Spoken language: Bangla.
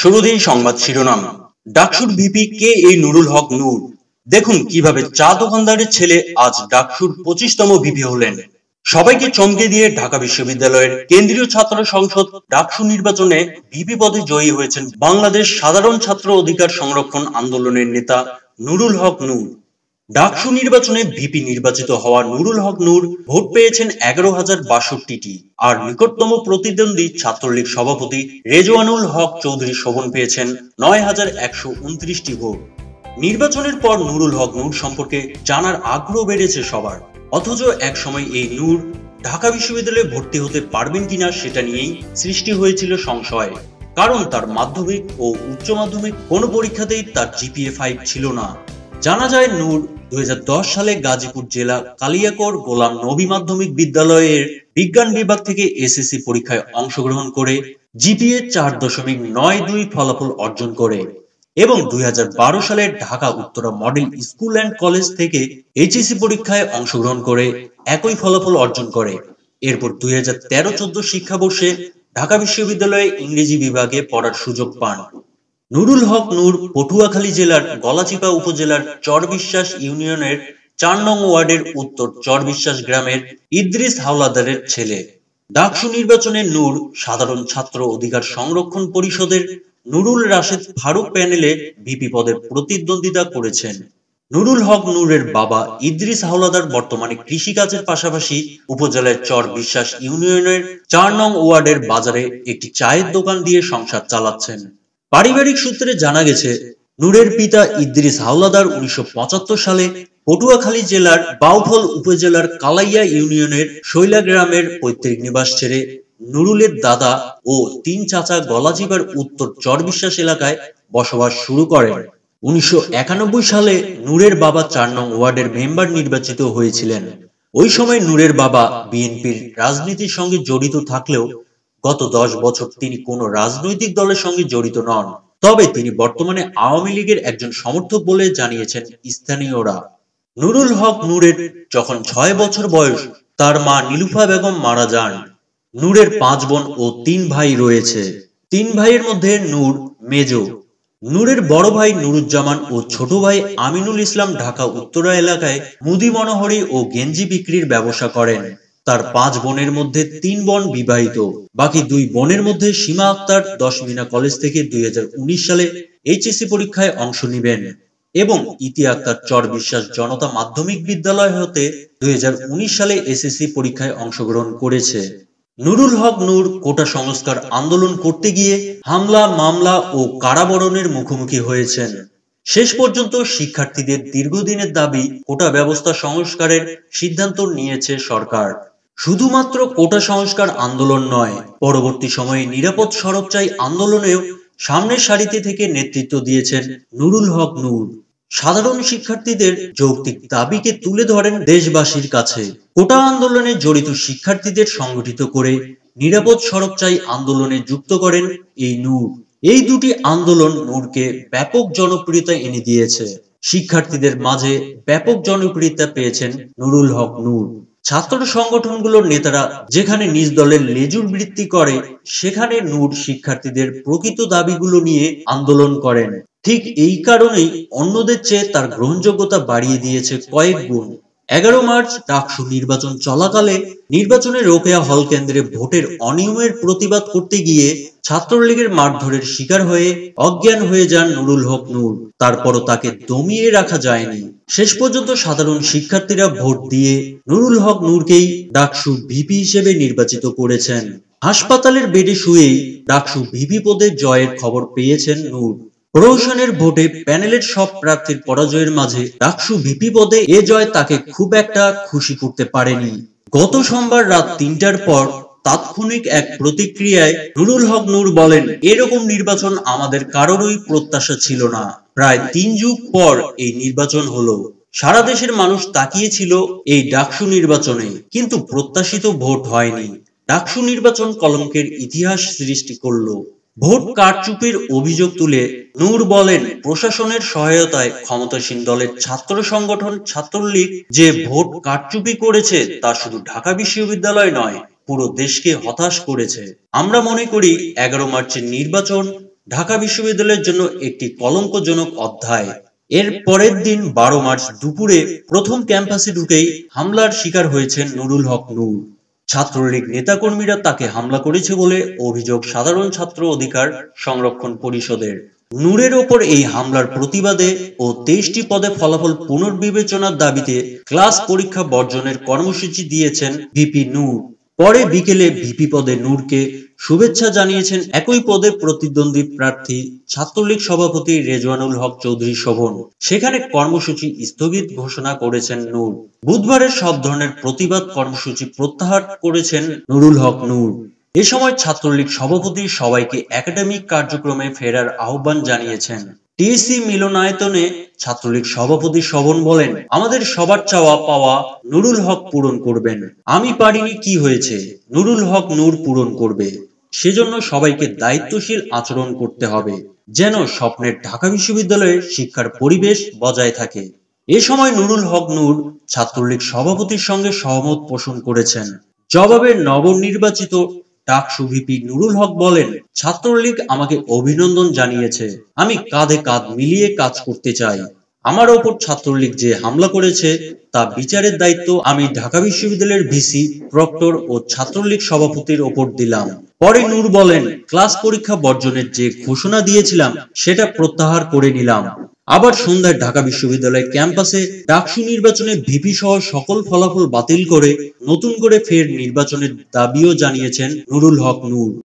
শুরুতেই সংবাদ শিরোনাম। ডাকসুর ভিপি কে এই নুরুল হক নূর? দেখুন কীভাবে চা দোকানদারের ছেলে আজ ডাকসুর পঁচিশতম ভিপি হলেন। সবাইকে চমকে দিয়ে ঢাকা বিশ্ববিদ্যালয়ের কেন্দ্রীয় ছাত্র সংসদ ডাকসু নির্বাচনে ভিপি পদে জয়ী হয়েছেন বাংলাদেশ সাধারণ ছাত্র অধিকার সংরক্ষণ আন্দোলনের নেতা নুরুল হক নূর। ডাকসু নির্বাচনে ভিপি নির্বাচিত হওয়া নুরুল হক নূর ভোট পেয়েছেন এগারো হাজার বাষট্টিটি। আর নিকটতম প্রতিদ্বন্দ্বী ছাত্রলীগ সভাপতি রেজওয়ানুল হক চৌধুরী শোভন পেয়েছেন নয় হাজার একশো উনত্রিশটি ভোট। নির্বাচনের পর নুরুল হক নূর সম্পর্কে জানার আগ্রহ বেড়েছে সবার। অথচ একসময় এই নূর ঢাকা বিশ্ববিদ্যালয়ে ভর্তি হতে পারবেন কিনা সেটা নিয়েই সৃষ্টি হয়েছিল সংশয়। কারণ তার মাধ্যমিক ও উচ্চ মাধ্যমিক কোনো পরীক্ষাতেই তার জিপিএ ফাইভ ছিল না। জানা যায় নূর দুই হাজার দশ সালে গাজীপুর জেলা কালিয়াকর গোলাম নবী মাধ্যমিক বিদ্যালয়ের বিজ্ঞান বিভাগ থেকে এসএসসি পরীক্ষায় অংশগ্রহণ করে জিপিএ চার দশমিক নয় দুই ফলাফল অর্জন করে এবং দুই হাজার বারো সালে Dhaka Uttara model school and college থেকে এইচএসসি পরীক্ষায় অংশগ্রহণ করে একই ফলাফল অর্জন করে। এরপর দুই হাজার তেরো চোদ্দ শিক্ষাবর্ষে ঢাকা বিশ্ববিদ্যালয়ে ইংরেজি বিভাগে পড়ার সুযোগ পান। নুরুল হক নূর পটুয়াখালী জেলার গলাচিপা উপজেলার চরবিশ্বাস ইউনিয়নের চার নং ওয়ার্ডের উত্তর চরবিশ্বাস গ্রামের ইদ্রিস হাওলাদারের ছেলে। ডাকসু নির্বাচনে নূর সাধারণ ছাত্র অধিকার সংরক্ষণ পরিষদের নুরুল রাশেদ ফারুক প্যানেলে ভিপি পদে প্রতিদ্বন্দ্বিতা করেছেন। নুরুল হক নূরের বাবা ইদ্রিস হাওলাদার বর্তমানে কৃষিকাজের পাশাপাশি উপজেলার চর বিশ্বাস ইউনিয়নের চার নং ওয়ার্ডের বাজারে একটি চায়ের দোকান দিয়ে সংসার চালাচ্ছেন। পারিবারিক সূত্রে জানা গেছে, নূরের পিতা ইদ্রিস হাওলাদার উনিশশো সালে পটুয়াখালী জেলার বাউফল উপজেলার কালাইয়া ইউনিয়নের শৈলা গ্রামের পৈতৃক নিবাস ছেড়ে নুরুলের দাদা ও তিন চাচা গলাচিপার উত্তর চরবিশ্বাস এলাকায় বসবাস শুরু করেন। উনিশশো একানব্বই সালে নূরের বাবা চার নং ওয়ার্ডের মেম্বার নির্বাচিত হয়েছিলেন। ওই সময় নূরের বাবা বিএনপির রাজনীতির সঙ্গে জড়িত থাকলেও গত দশ বছর তিনি কোনো রাজনৈতিক দলের সঙ্গে জড়িত নন। তবে তিনি বর্তমানে আওয়ামী লীগের একজন সমর্থক বলে জানিয়েছেন স্থানীয়রা। নুরুল হক নূরের যখন ছয় বছর বয়স, তার মা নীলুফা বেগম মারা যান। নূরের পাঁচ বোন ও তিন ভাই রয়েছে। তিন ভাইয়ের মধ্যে নূর, মেজ। নূরের বড় ভাই নুরুজ্জামান ও ছোট ভাই আমিনুল ইসলাম ঢাকা উত্তরা এলাকায় মুদি মনোহরি ও গেঞ্জি বিক্রির ব্যবসা করেন। তার পাঁচ বোনের মধ্যে তিন বোন বিবাহিত। বাকি দুই বোনের মধ্যে সীমা আক্তার দশ মিনা কলেজ থেকে দুই হাজার উনিশ সালে এইচএসসি পরীক্ষায় অংশ নেবেন এবং ইতি আক্তার চর বিশ্বাস জনতা মাধ্যমিক বিদ্যালয় হতে দুই হাজার উনিশ সালে এসএসসি পরীক্ষায় অংশগ্রহণ করেছে। নুরুল হক নূর কোটা সংস্কার আন্দোলন করতে গিয়ে হামলা, মামলা ও কারাবরণের মুখোমুখি হয়েছেন। শেষ পর্যন্ত শিক্ষার্থীদের দীর্ঘদিনের দাবি কোটা ব্যবস্থা সংস্কারের সিদ্ধান্ত নিয়েছে সরকার। শুধুমাত্র কোটা সংস্কার আন্দোলন নয়, পরবর্তী সময়ে নিরাপদ সড়ক চাই আন্দোলনেও সামনের সারিতে থেকে নেতৃত্ব দিয়েছেন নুরুল হক নূর। সাধারণ শিক্ষার্থীদের যৌক্তিক দাবিকে তুলে ধরেন দেশবাসীর কাছে। কোটা আন্দোলনে জড়িত শিক্ষার্থীদের সংগঠিত করে নিরাপদ সড়ক চাই আন্দোলনে যুক্ত করেন এই নূর। এই দুটি আন্দোলন নূরকে ব্যাপক জনপ্রিয়তা এনে দিয়েছে। শিক্ষার্থীদের মাঝে ব্যাপক জনপ্রিয়তা পেয়েছেন নুরুল হক নূর। ছাত্র সংগঠনগুলোর নেতারা যেখানে নিজ দলের লেজুর বৃত্তি করে, সেখানে নূর শিক্ষার্থীদের প্রকৃত দাবিগুলো নিয়ে আন্দোলন করেন। ঠিক এই কারণেই অন্যদের চেয়ে তার গ্রহণযোগ্যতা বাড়িয়ে দিয়েছে কয়েক গুণ। এগারো মার্চ ডাকসু নির্বাচন চলাকালে নির্বাচনে রোকেয়া হল কেন্দ্রে ভোটের অনিয়মের প্রতিবাদ করতে গিয়ে ছাত্রলীগের মারধরের শিকার হয়ে অজ্ঞান হয়ে যান নুরুল হক নূর। তারপরও তাকে দমিয়ে রাখা যায়নি। শেষ পর্যন্ত সাধারণ শিক্ষার্থীরা ভোট দিয়ে নুরুল হক নূরকেই ডাকসু ভিপি হিসেবে নির্বাচিত করেছেন। হাসপাতালের বেডে শুয়েই ডাকসু ভিপি পদে জয়ের খবর পেয়েছেন নূর। প্রহসনের ভোটে প্যানেলের সব প্রার্থীর পরাজয়ের মাঝে ডাকসু ভিপি পদে এ জয় তাকে খুব একটা খুশি করতে পারেনি। গত সোমবার রাত তিনটার পর তাৎক্ষণিক এক প্রতিক্রিয়ায় নুরুল হক নূর বলেন, এরকম নির্বাচন আমাদের কারোরই প্রত্যাশা ছিল না। প্রায় তিন যুগ পর এই নির্বাচন হলো। সারা দেশের মানুষ তাকিয়েছিল এই ডাকসু নির্বাচনে, কিন্তু প্রত্যাশিত ভোট হয়নি। ডাকসু নির্বাচন কলঙ্কের ইতিহাস সৃষ্টি করল। ভোট কারচুপির অভিযোগ তুলে নূর বলেন, প্রশাসনের সহায়তায় ক্ষমতাসীন দলের ছাত্র সংগঠন ছাত্রলীগ যে ভোট কারচুপি করেছে তা শুধু ঢাকা বিশ্ববিদ্যালয় নয়, পুরো দেশকে হতাশ করেছে। আমরা মনে করি, এগারো মার্চের নির্বাচন ঢাকা বিশ্ববিদ্যালয়ের জন্য একটি কলঙ্কজনক অধ্যায়। এর পরের দিন বারো মার্চ দুপুরে প্রথম ক্যাম্পাসে ঢুকেই হামলার শিকার হয়েছেন নুরুল হক নূর। ছাত্রলীগ নেতাকর্মীরা তাকে হামলা করেছে বলে অভিযোগ সাধারণ ছাত্র অধিকার সংরক্ষণ পরিষদের। নূরের ওপর এই হামলার প্রতিবাদে ও তেইশটি পদে ফলাফল পুনর্বিবেচনার দাবিতে ক্লাস পরীক্ষা বর্জনের কর্মসূচি দিয়েছেন ভিপি নূর। পরে বিকেলে ভিপি পদে নূরকে শুভেচ্ছা জানিয়েছেন একই পদে প্রতিদ্বন্দ্বী প্রার্থী ছাত্রলীগ সভাপতি রেজওয়ানুল হক চৌধুরী শোভন। সেখানে কর্মসূচি স্থগিত ঘোষণা করেছেন নূর। বুধবারের সব ধরনের প্রতিবাদ কর্মসূচি প্রত্যাহার করেছেন নুরুল হক নূর। এ সময় ছাত্রলীগ সভাপতি সবাইকে একাডেমিক কার্যক্রমে ফেরার আহ্বান জানিয়েছেন। টিএসসি মিলনায়তনে ছাত্রলীগ সভাপতি শোভন বলেন, আমাদের সবার চাওয়া পাওয়া নুরুল হক পূরণ করবেন। আমি পারিনি কি হয়েছে, নুরুল হক নূর পূরণ করবে। সেজন্য সবাইকে দায়িত্বশীল আচরণ করতে হবে, যেন স্বপ্নের ঢাকা বিশ্ববিদ্যালয়ের শিক্ষার পরিবেশ বজায় থাকে। এ সময় নুরুল হক নূর ছাত্রলীগ সভাপতির সঙ্গে সহমত পোষণ করেছেন। জবাবে নবনির্বাচিত ডাকসু ভিপি নুরুল হক বলেন, ছাত্রলীগ আমাকে অভিনন্দন জানিয়েছে। আমি কাঁধে কাঁধ মিলিয়ে কাজ করতে চাই। আমার ওপর ছাত্রলীগ যে হামলা করেছে, তা বিচারের দায়িত্ব আমি ঢাকা বিশ্ববিদ্যালয়ের ভিসি, প্রক্টর ও ছাত্রলীগ সভাপতির ওপর দিলাম। পরে নূর বলেন, ক্লাস পরীক্ষা বর্জনের যে ঘোষণা দিয়েছিলাম, সেটা প্রত্যাহার করে নিলাম। আবার সন্ধ্যায় ঢাকা বিশ্ববিদ্যালয় ক্যাম্পাসে ডাকসু নির্বাচনে ভিপি সহ সকল ফলাফল বাতিল করে নতুন করে ফের নির্বাচনের দাবিও জানিয়েছেন নুরুল হক নূর।